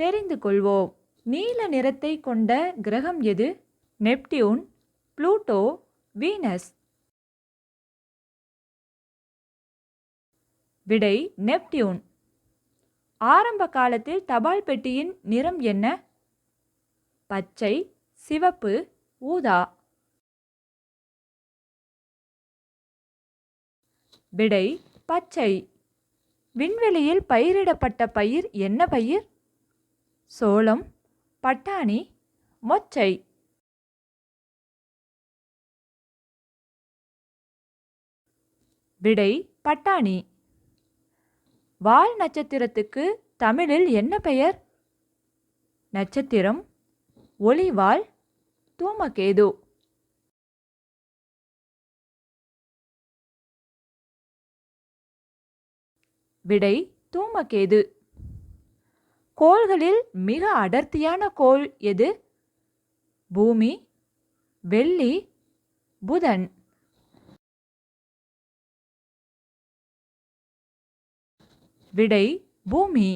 தெரிந்து கொள்வோம் நீல நிறத்தை கொண்ட கிரகம் எது? Neptune Pluto Venus. விடை நெப்டியூன். ஆரம்ப காலத்தில் தபால் பெட்டியின் நிறம் என்ன? பச்சை சிவப்பு ஊதா. விடை பச்சை. விண்வெளியில் பயிரிடப்பட்ட பயிர் என்ன பயிர்? சோளம் பட்டாணி மொச்சை. விடை பட்டாணி. வால் நட்சத்திரத்துக்கு தமிழில் என்ன பெயர்? நட்சத்திரம் ஒளிவால் தூமகேது. விடை தூமகேது. கோள்களில் மிக அடர்த்தியான கோள் எது? பூமி வெள்ளி புதன். விடை பூமி.